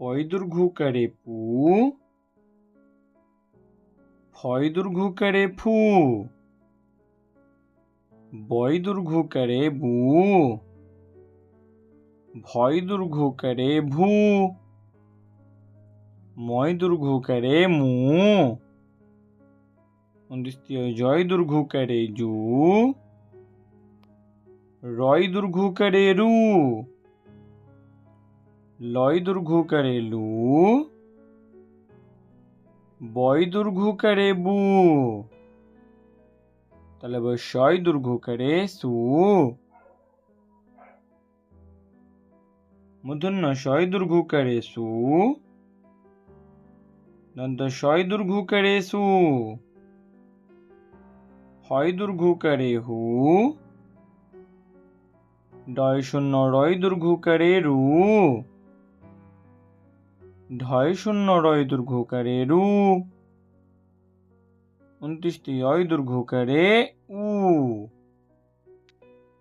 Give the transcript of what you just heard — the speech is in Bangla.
পয় দীর্ঘ করে পু ফয় দীর্ঘ করে ফু বয় দীর্ঘ করে বু ভয় দীর্ঘ করে ভু ময় দীর্ঘ করে মু দ্বিতীয় জয় দীর্ঘ করে জু রয় দীর্ঘ করে রু লয় করে লু, বয় করে বু। তাহলে শয় দীর্ঘ করে সু। মূর্ধন্য শয় করে সু। দন্ত শয় করে সু। হয় দীর্ঘ করে হু। ডয় শূন্য রয় দীর্ঘ করে রু। ঢয় শূন্য রয় দীর্ঘ রু। উনত্রিশটি অয় দীর্ঘ উ।